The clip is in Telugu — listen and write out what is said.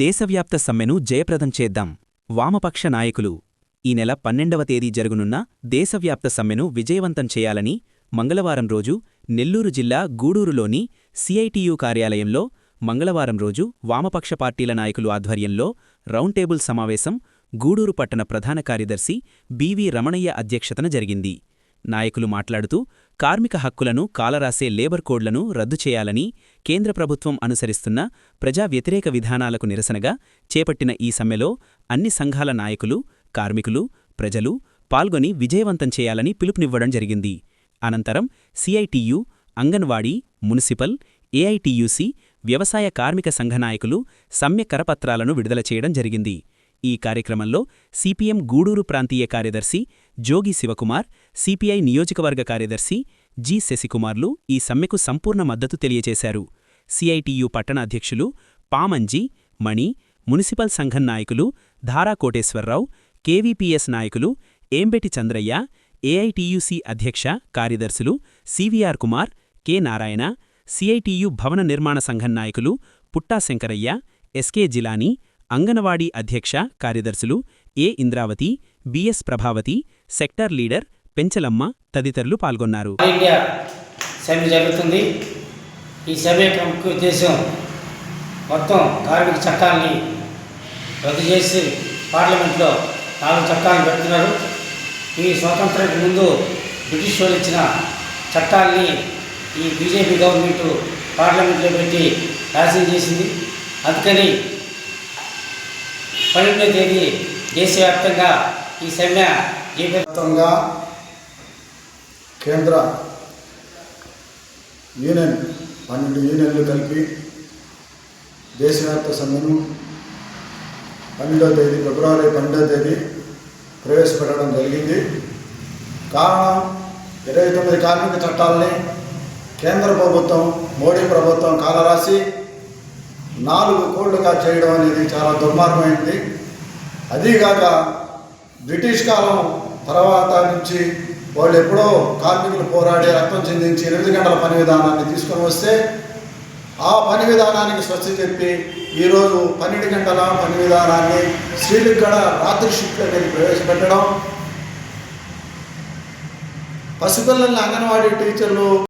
దేశవ్యాప్త సమ్మెను జయప్రదం చేద్దాం. వామపక్ష నాయకులు ఈ నెల పన్నెండవ తేదీ జరుగునున్న దేశవ్యాప్త సమ్మెను విజయవంతం చేయాలని మంగళవారం రోజు నెల్లూరు జిల్లా గూడూరులోని సిఐటియు కార్యాలయంలో మంగళవారం రోజు వామపక్ష పార్టీల నాయకులు ఆధ్వర్యంలో రౌండ్ టేబుల్ సమావేశం గూడూరు పట్టణ ప్రధాన కార్యదర్శి బివి రమణయ్య అధ్యక్షతన జరిగింది. నాయకులు మాట్లాడుతూ కార్మిక హక్కులను కాలరాసే లేబర్ కోడ్లను రద్దు చేయాలని కేంద్ర ప్రభుత్వం అనుసరిస్తున్న ప్రజా వ్యతిరేక విధానాలకు నిరసనగా చేపట్టిన ఈ సమ్మెలో అన్ని సంఘాల నాయకులు కార్మికులు ప్రజలు పాల్గొని విజయవంతం చేయాలని పిలుపునివ్వడం జరిగింది. అనంతరం సిఐటియు అంగన్వాడీ మున్సిపల్ ఏఐటియుసి వ్యవసాయ కార్మిక సంఘ నాయకులు సమ్మె కరపత్రాలను విడుదల చేయడం జరిగింది. ఈ కార్యక్రమంలో సిపిఎం గూడూరు ప్రాంతీయ కార్యదర్శి జోగి శివకుమార్ సిపిఐ నియోజకవర్గ కార్యదర్శి జి శశికుమార్లు ఈ సమ్మెకు సంపూర్ణ మద్దతు తెలియజేశారు. సిఐటియు పట్టణ అధ్యక్షులు పామంజీ మణి మున్సిపల్ సంఘం నాయకులు ధారా కోటేశ్వరరావు కేవీపీఎస్ నాయకులు ఏంబెటి చంద్రయ్య ఏఐటియుసి అధ్యక్ష కార్యదర్శులు CVR Kumar K Narayana CITU భవన నిర్మాణ సంఘం నాయకులు పుట్టా శంకరయ్య ఎస్కే జిలానీ అంగనవాడీ అధ్యక్ష కార్యదర్శులు ఏ. Indravathi BS Prabhavathi sector leader Penchalamma తదితరులు పాల్గొన్నారు. సభ జరుగుతుంది. ఈ సభ యొక్క ముఖ్య ఉద్దేశం మొత్తం కార్మిక చట్టాన్ని రద్దు చేసి పార్లమెంట్లో నాలుగు చట్టాలను పెడుతున్నారు. ఈ స్వాతంత్రానికి ముందు బ్రిటిష్ వాళ్ళు ఇచ్చిన చట్టాలని ఈ బీజేపీ గవర్నమెంట్ పార్లమెంట్లో పెట్టి నాశనం చేసింది. అందుకని పన్నెండో తేదీ దేశవ్యాప్తంగా ఈ సమ్మె చేప కేంద్ర యూనియన్ పన్నెండు యూనియన్లు కలిపి దేశవ్యాప్త సమ్మెను పన్నెండో తేదీ ఫిబ్రవరి పన్నెండో తేదీ ప్రవేశపెట్టడం జరిగింది. కారణం ఇరవై తొమ్మిది కార్మిక చట్టాలని కేంద్ర ప్రభుత్వం మోడీ ప్రభుత్వం కాలరాసి నాలుగు కోళ్ళుగా చేయడం అనేది చాలా దుర్మార్గమైంది. అదీగాక బ్రిటిష్ కాలం తర్వాత నుంచి వాళ్ళు ఎప్పుడో కార్మికులు పోరాడి రక్తం చెందించి ఎనిమిది గంటల పని విధానాన్ని తీసుకొని వస్తే ఆ పని విధానానికి స్వస్తి చెప్పి ఈరోజు పన్నెండు గంటల పని విధానాన్ని స్త్రీలకు కూడా రాత్రి షిఫ్ట్లోకి ప్రవేశపెట్టడం. పసిపిల్లల్ని అంగన్వాడీ టీచర్లు